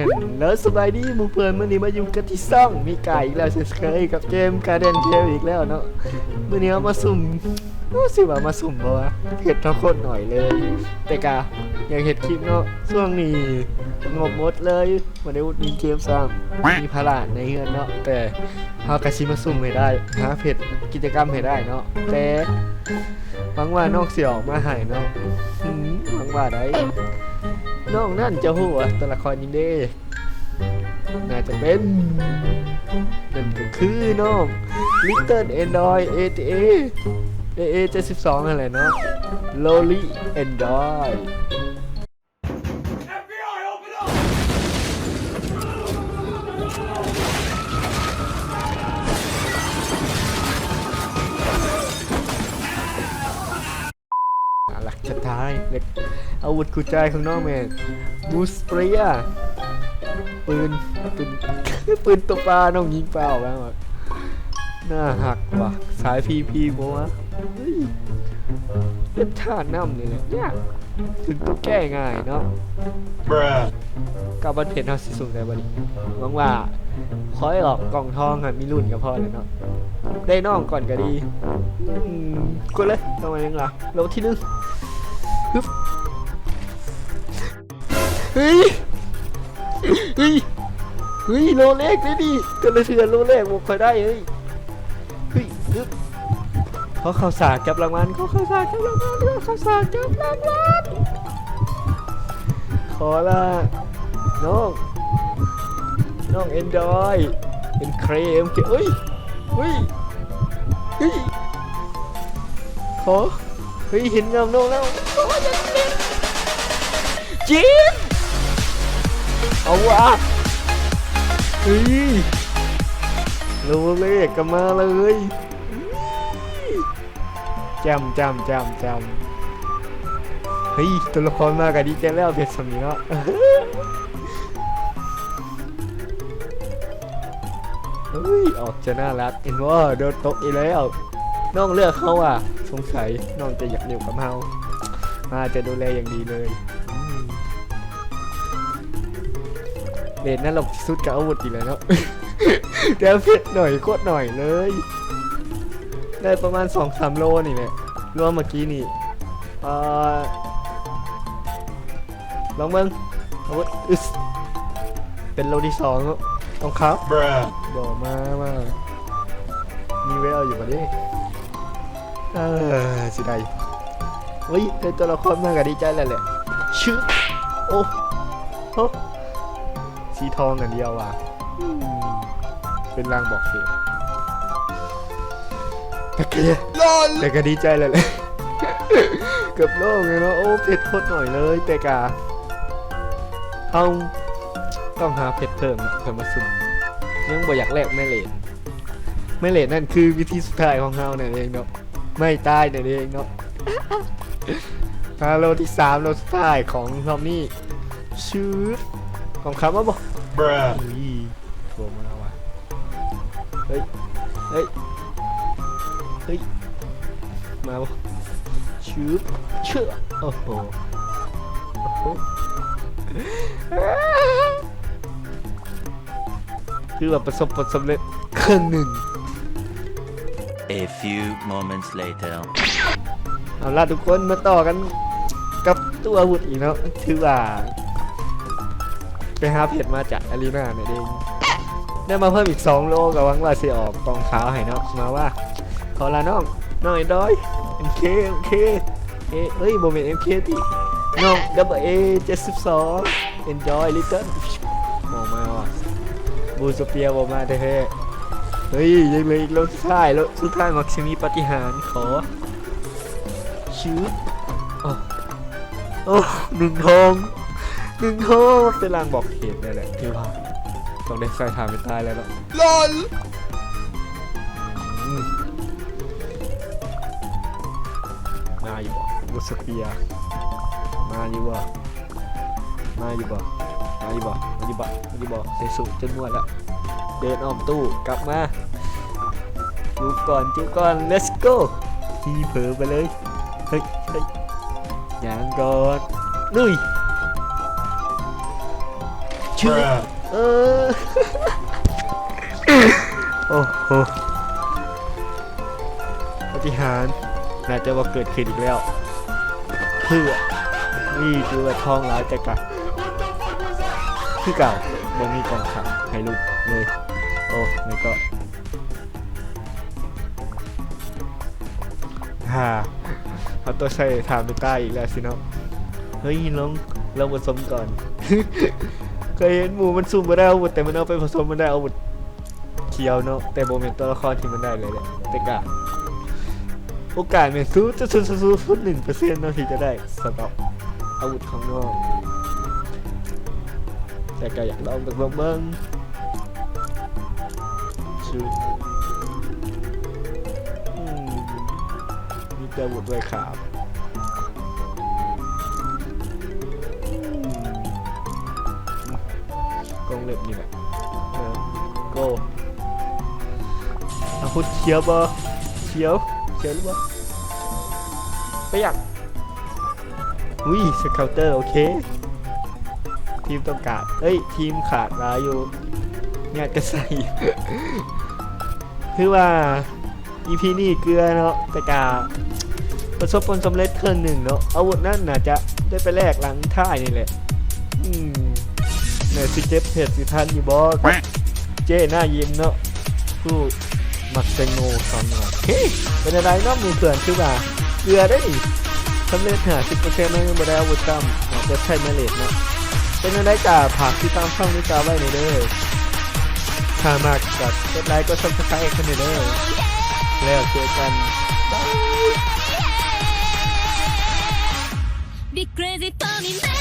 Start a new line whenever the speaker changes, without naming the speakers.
ห็นแล้วสบายดีมูเพื่อนมื่อนี้มาอยู่กันที่ซ่องมีไก่อีกแล้วเช่นเคยกับเกมการเดนเทลอีกแล้วเนาะมื่อนี้มาสุ่มรู้สิว่ามาสุ่มเพราะว่าเห็ดทั้งโคตรหน่อยเลย แต่กะอย่ากเห็ดคลิปเนาะช่วงนี้งบหมดเลยวันนี้มีเกมซ้ำมีพลาดในเฮือนเนาะแต่เฮากระสิมาสุ่มให้ได้หาเพจกิจกรรมให้ได้เนาะแต่หวังว่านอกเสียออกมาให้เนาะหวังว่าได้ น้องนั่นจะหัวตัวละครยิงเด้น่าจะเป็นนั่นก็คือน้องลิตเติ้ลแอนดรอยเอทเอเอเอเจ็ดสิบสองอะไรเนาะโล
ลี่แอนดรอย
หลักจะตายเล็ก อาวุธคู่ใจของน้องแมนบูสเปรียปืนปืนปืนตัวปลาน้องยิงเปล่าบ้างหน้าหักว่ะสายพีพีโมวะเฮ้ยเป็นท่าน้ำเลยเนี่ยากถึงต้องแก้ง่ายเนาะกับบันเพจเฮาสิสูงได้บ่ดิหวังว่าขอให้ออกกล่องทองหันมีรุ่นก็พอเลยเนาะได้น้องก่อนก็ดีกดเลยทำไมยังล่ะโลที่หนึ่งฮึบ เฮ้ย เฮ้ย เฮ้ยโลเลขได้ดิเกันเลยเถื่อนโลเลขบอกคอยได้เฮ้ย เฮ้ยฮึบเขาเข้าสากจับรางวัลเขาเข้าสากจับรางวัลเขาเข้าสากจับรางวัลขอละน้อง น้องเอนจอยเป็นเครมเกเอ้ยเฮ้ย เฮ้ย ขอ เฮ้ย เห็นงามน้องแล้วจะเล่นจีน เอาวะเฮ้ยโลเลขก็มาเลยจำจำจำจำเฮ้ยตัวละครมากับดีใจแล้วเบียดสมีเนาะเฮ้ยออกจะน่ารักเห็นว่าโดนตกอีกแล้วน้องเลือกเขาอะ สงสัยน้องจะอยากอยู่กับเฮามาจะดูแลอย่างดีเลย เด่นน่าหลกที่สุดกับอาวุธอีกแล้วเนาะเดี๋ยวเพชรหน่อยโคตรหน่อยเลย ได้ประมาณ2-3โลนี่แหละรวมเมื่อกี้นี่เอ่อลองเบิ้งอาวุธอึสเป็นโลที่สองแล้วต้องครับ
Bruh.
บอกมาว่ามีเวลอยู่ปะดิเออสิได้เฮ้ยได้ตัวละครมากับดีใจแล้วแหละชื่อโอ้โห สีทองกันเดียวว่ะอืมเป็นรางบอกเหตุแต่ก็แต่ก็ดีใจแล้วแหละเกือบโล่งเลยเนาะโอ้เผ็ดโคตรหน่อยเลยแต่กาเอาต้องหาเผ็ดเพิ่มนะเพิ่มมาสุ่มยังบ่อยากแลกแม่เหลนแม่เหลนนั่นคือวิธีสุดท้ายของเฮาเนี่ยเองเนาะไม่ตายเนี่ยเองเนาะฮาโลที่สามโลสุดท้ายของรอบนี้ชื่อ ของคำว่าบอก
Bruh.
อุ้ยโทรมาว่ะเฮ้ย เฮ้ย เฮ้ย มาบ่ชืบเชื่อโอ้โหโอ้โหคือแบบประสบผลสำเร็จครึ่งหนึ่ง
A few moments later.
เอาล่ะทุกคนมาต่อกันกับตัวอาวุธอีกแล้วถือว่า ไปหาเพจมาจากอารีนาเนี่ยเองได้มาเพิ่มอีก 2 โลกับวังว่าสิออกกองขาวให้เนาะมาว่าขอลาน้องน้องไอ้ดอย MK MK เคเอ้เอ้ยโมเมนต์ MK ที่น้อง double A 72 enjoy little มองมาว่ะบูสเปียบอกมาเท่เฮ้ยยังเลยอีกโลสุดท้ายโลสุดท้ายมักซิมีปฏิหารขอชืดโอ้โอ้หนึ่งทอง หนึ่งทองเป็นลางบอกเหตุนี่แหละที่ว่าต้องได้ใส่ถามไปตายแล้วเนาะ
LOL.
อืมาอยู่บ่บุสเปีย์มาอยู่บ่มาอยู่บ่มาอยู่บ่มาอยู่บ่มาอยู่บ่ใส่สูจนมั่วแล้วเดินอ้อมตู้กลับมาจูบก่อนจูบก่อน let's go ที่เผลอไปเลย เฮ้ยเฮ้ยอย่างก่อนลุย ชื่อ
Bruh.
เออโอ้โหปฏิหารย์น่าจะว่าเกิดขึ้นอีกแล้ว เพื่อนี่คือว่าทองร้ายแต่กะคือเก่าบ่มีกองขังให้ลุกเลย โอ้ไม่ก็ฮ่าเอาตัวใส่ถามไปใต้อีกแล้วสิเนาะเฮ้ยลองลองผสมก่อน เคยเห็นหมูมันซุ่มมาได้อาวุธแต่มันเอาไปผสมมันได้อาวุธเขียวเนาะแต่โบเมนตัวละครที่มันได้เลยแหละแต่กะโอกาสเป็นซูจะซูซูซูซูหนึ่งเปอร์เซ็นต์เนาะที่จะได้สต็อกอาวุธข้างนอกแต่ก็อยากลองแบบเบิ้งชื่อมีแต่อาวุธไว้ขาบ เล็บนี่แหละเออโกอาพุดเขียวบ่เขียวเขียวหรือบ่ไปอยากอุ้ยสเกลเตอร์โอเค ทีมต้องการเอ้ย ทีมขาดลายอยู่เนี่ยจะใส่คือว่า EP นี่เกลือเนาะแต่กาประสบผลสำเร็จเครื่องหนึ่งเนาะอาวุธนั่นน่าจะได้ไปแลกหลังท่ายนี่แหละ อืม เนี่ยสิเจ็บเผ็ดสิทันอยู่บอสเจ้หน้ายิ้มเนาะผู้มักแตงโมสอนหน่อยเฮ้ยเป็นอะไรเนาะหมูเถื่อนคือว่าเกลือได้ดิสำเร็จหาสิบเปอร์เซ็นต์นั่นยังไม่ได้อาวุธตั้มอาจจะใช่แม่เล็กเนาะเป็นอะไรจ่าผักที่ตามช่องนี้กาไว้ในเด้อถ้ามากกดกดไลค์ก็ซับสไครต์กันในเด้อแล้วเจอกัน
Be crazy for me now